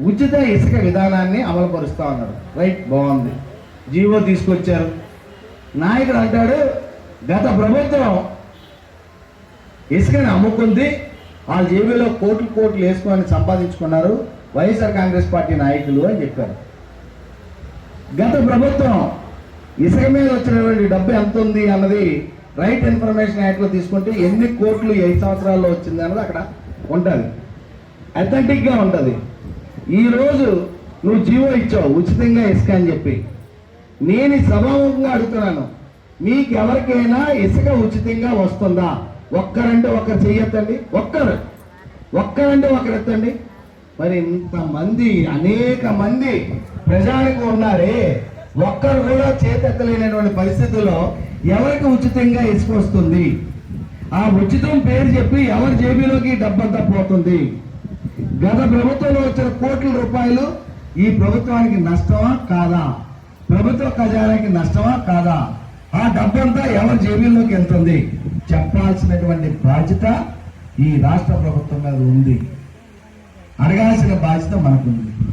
ఉచిత ఇసుక విధానాన్ని అమలుపరుస్తూ ఉన్నారు. రైట్ బాగుంది. జీవో తీసుకొచ్చారు. నాయకుడు అంటాడు గత ప్రభుత్వం ఇసుకని అమ్ముకుంది వాళ్ళ జేబీలో కోట్లు కోట్లు వేసుకొని సంపాదించుకున్నారు వైఎస్ఆర్ కాంగ్రెస్ పార్టీ నాయకులు అని చెప్పారు. గత ప్రభుత్వం ఇసుక మీద వచ్చినటువంటి డబ్బు ఎంత ఉంది అన్నది రైట్ ఇన్ఫర్మేషన్ యాక్ట్లో తీసుకుంటే ఎన్ని కోట్లు ఎన్ని సంవత్సరాల్లో వచ్చింది అన్నది అక్కడ ఉంటుంది. అథెంటిక్గా ఉంటుంది. ఈరోజు నువ్వు జీవో ఇచ్చావు ఉచితంగా ఇసుక అని చెప్పి. నేను స్వభావంగా అడుగుతున్నాను మీకు ఎవరికైనా ఇసుక ఉచితంగా వస్తుందా? ఒక్కరంటే ఒకరు చెయ్యొద్దండి ఒక్కరు. ఒక్కరంటే ఒకరు ఎత్తండి. మరి ఇంతమంది అనేక మంది ప్రజానికి ఉన్నారే ఒక్కరు కూడా చేతెత్తలేనటువంటి పరిస్థితుల్లో ఎవరికి ఉచితంగా ఇసుక వస్తుంది? ఆ ఉచితం పేరు చెప్పి ఎవరి జేబీలోకి డబ్బంతా పోతుంది? గత ప్రభుత్వంలో వచ్చిన కోట్ల రూపాయలు ఈ ప్రభుత్వానికి నష్టమా? కాదా? ప్రభుత్వ ఖజానాకి నష్టమా? కాదా? ఆ డబ్బంతా ఎవరి జేబీలోకి వెళ్తుంది? చెప్పాల్సినటువంటి బాధ్యత ఈ రాష్ట్ర ప్రభుత్వం మీద ఉంది. అడగాల్సిన బాధ్యత మనకుంది.